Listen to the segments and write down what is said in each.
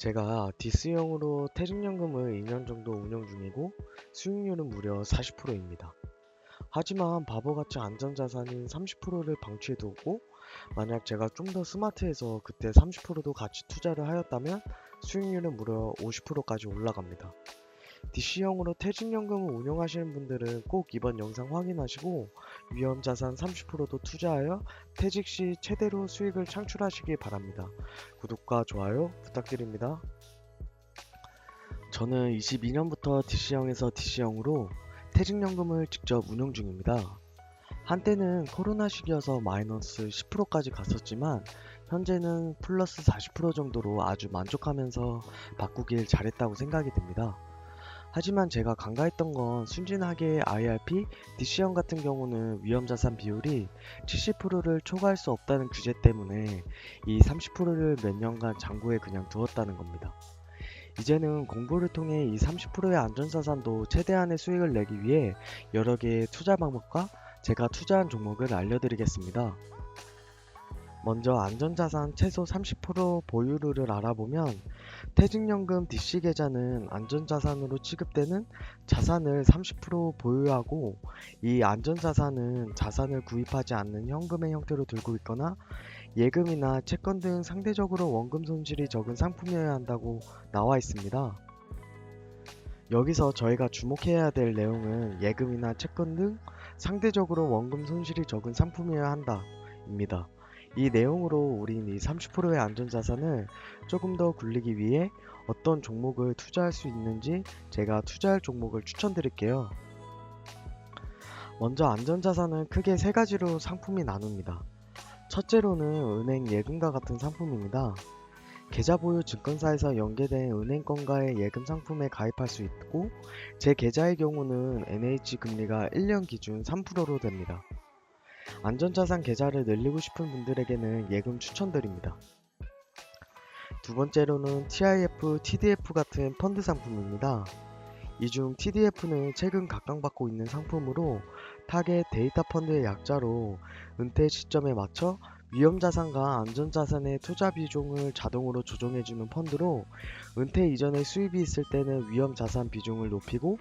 제가 디스형으로 퇴직연금을 2년 정도 운영 중이고 수익률은 무려 40%입니다. 하지만 바보같이 안전자산인 30%를 방치해두고 만약 제가 좀 더 스마트해서 그때 30%도 같이 투자를 하였다면 수익률은 무려 50%까지 올라갑니다. DC형으로 퇴직연금을 운용하시는 분들은 꼭 이번 영상 확인하시고 위험자산 30%도 투자하여 퇴직 시 최대로 수익을 창출하시기 바랍니다. 구독과 좋아요 부탁드립니다. 저는 22년부터 DC형에서 DC형으로 퇴직연금을 직접 운용 중입니다. 한때는 코로나 시기여서 마이너스 10%까지 갔었지만 현재는 플러스 40% 정도로 아주 만족하면서 바꾸길 잘했다고 생각이 듭니다. 하지만 제가 간과했던 건 순진하게 IRP, DC형 같은 경우는 위험자산 비율이 70%를 초과할 수 없다는 규제 때문에 이 30%를 몇 년간 잔고에 그냥 두었다는 겁니다. 이제는 공부를 통해 이 30%의 안전자산도 최대한의 수익을 내기 위해 여러 개의 투자 방법과 제가 투자한 종목을 알려드리겠습니다. 먼저 안전자산 최소 30% 보유율을 알아보면 퇴직연금 DC 계좌는 안전자산으로 취급되는 자산을 30% 보유하고 이 안전자산은 자산을 구입하지 않는 현금의 형태로 들고 있거나 예금이나 채권 등 상대적으로 원금 손실이 적은 상품이어야 한다고 나와 있습니다. 여기서 저희가 주목해야 될 내용은 예금이나 채권 등 상대적으로 원금 손실이 적은 상품이어야 한다 입니다. 이 내용으로 우린 이 30%의 안전자산을 조금 더 굴리기 위해 어떤 종목을 투자할 수 있는지 제가 투자할 종목을 추천드릴게요. 먼저 안전자산은 크게 세 가지로 상품이 나눕니다. 첫째로는 은행 예금과 같은 상품입니다. 계좌 보유 증권사에서 연계된 은행권과의 예금 상품에 가입할 수 있고 제 계좌의 경우는 NH 금리가 1년 기준 3%로 됩니다. 안전자산 계좌를 늘리고 싶은 분들에게는 예금 추천드립니다. 두 번째로는 TIF, TDF 같은 펀드 상품입니다. 이 중 TDF는 최근 각광받고 있는 상품으로 타겟 데이터 펀드의 약자로 은퇴 시점에 맞춰 위험자산과 안전자산의 투자 비중을 자동으로 조정해주는 펀드로 은퇴 이전에 수입이 있을 때는 위험자산 비중을 높이고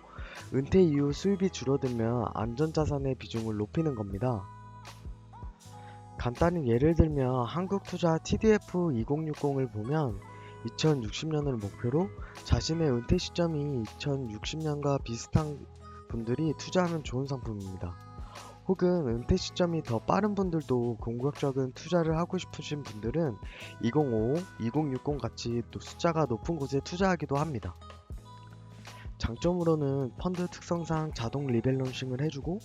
은퇴 이후 수입이 줄어들면 안전자산의 비중을 높이는 겁니다. 간단히 예를 들면 한국투자 TDF 2060을 보면 2060년을 목표로 자신의 은퇴 시점이 2060년과 비슷한 분들이 투자하면 좋은 상품입니다. 혹은 은퇴 시점이 더 빠른 분들도 공격적인 투자를 하고 싶으신 분들은 2055, 2060 같이 또 숫자가 높은 곳에 투자하기도 합니다. 장점으로는 펀드 특성상 자동 리밸런싱을 해주고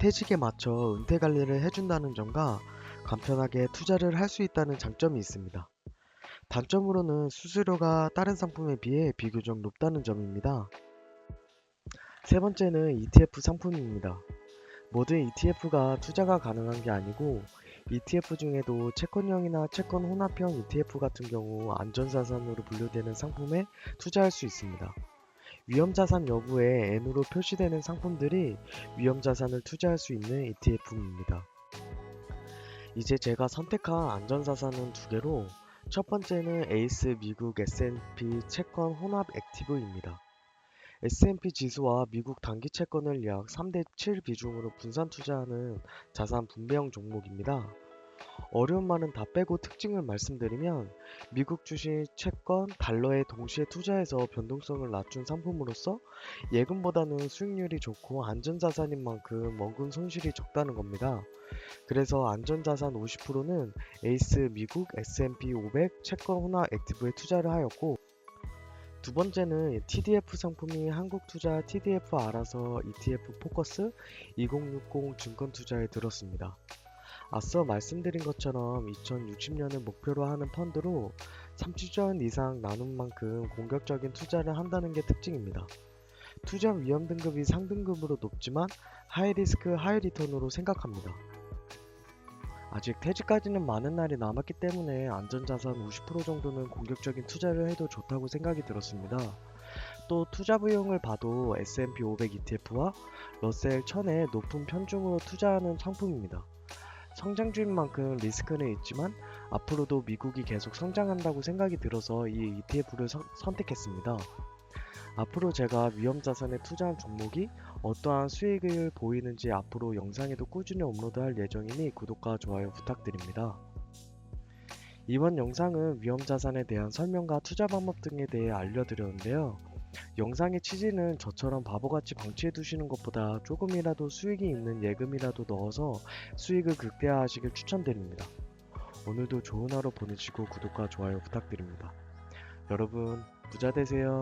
퇴직에 맞춰 은퇴 관리를 해준다는 점과 간편하게 투자를 할 수 있다는 장점이 있습니다. 단점으로는 수수료가 다른 상품에 비해 비교적 높다는 점입니다. 세 번째는 ETF 상품입니다. 모든 ETF가 투자가 가능한 게 아니고 ETF 중에도 채권형이나 채권 혼합형 ETF 같은 경우 안전자산으로 분류되는 상품에 투자할 수 있습니다. 위험자산 여부에 N으로 표시되는 상품들이 위험자산을 투자할 수 있는 ETF입니다. 이제 제가 선택한 안전자산은 두 개로 첫 번째는 에이스 미국 S&P 채권 혼합 액티브입니다. S&P 지수와 미국 단기 채권을 약 3대 7 비중으로 분산 투자하는 자산 분배형 종목입니다. 어려운 말은 다 빼고 특징을 말씀드리면 미국 주식, 채권, 달러에 동시에 투자해서 변동성을 낮춘 상품으로서 예금보다는 수익률이 좋고 안전자산인 만큼 원금 손실이 적다는 겁니다. 그래서 안전자산 50%는 에이스 미국 S&P 500 채권 혼합 액티브에 투자를 하였고 두 번째는 TDF 상품이 한국투자 TDF 알아서 ETF 포커스 2060 증권 투자에 들었습니다. 앞서 말씀드린 것처럼 2060년을 목표로 하는 펀드로 3주전 이상 나눈 만큼 공격적인 투자를 한다는 게 특징입니다. 투자 위험 등급이 상등급으로 높지만 하이 리스크 하이 리턴으로 생각합니다. 아직 퇴직까지는 많은 날이 남았기 때문에 안전자산 50% 정도는 공격적인 투자를 해도 좋다고 생각이 들었습니다. 또 투자 비용을 봐도 S&P 500 ETF와 러셀 1000의 높은 편중으로 투자하는 상품입니다. 성장주인 만큼 리스크는 있지만 앞으로도 미국이 계속 성장한다고 생각이 들어서 이 ETF를 선택했습니다. 앞으로 제가 위험 자산에 투자한 종목이 어떠한 수익을 보이는지 앞으로 영상에도 꾸준히 업로드할 예정이니 구독과 좋아요 부탁드립니다. 이번 영상은 위험 자산에 대한 설명과 투자 방법 등에 대해 알려드렸는데요. 영상의 취지는 저처럼 바보같이 방치해 두시는 것보다 조금이라도 수익이 있는 예금이라도 넣어서 수익을 극대화하시길 추천드립니다. 오늘도 좋은 하루 보내시고 구독과 좋아요 부탁드립니다. 여러분 부자 되세요.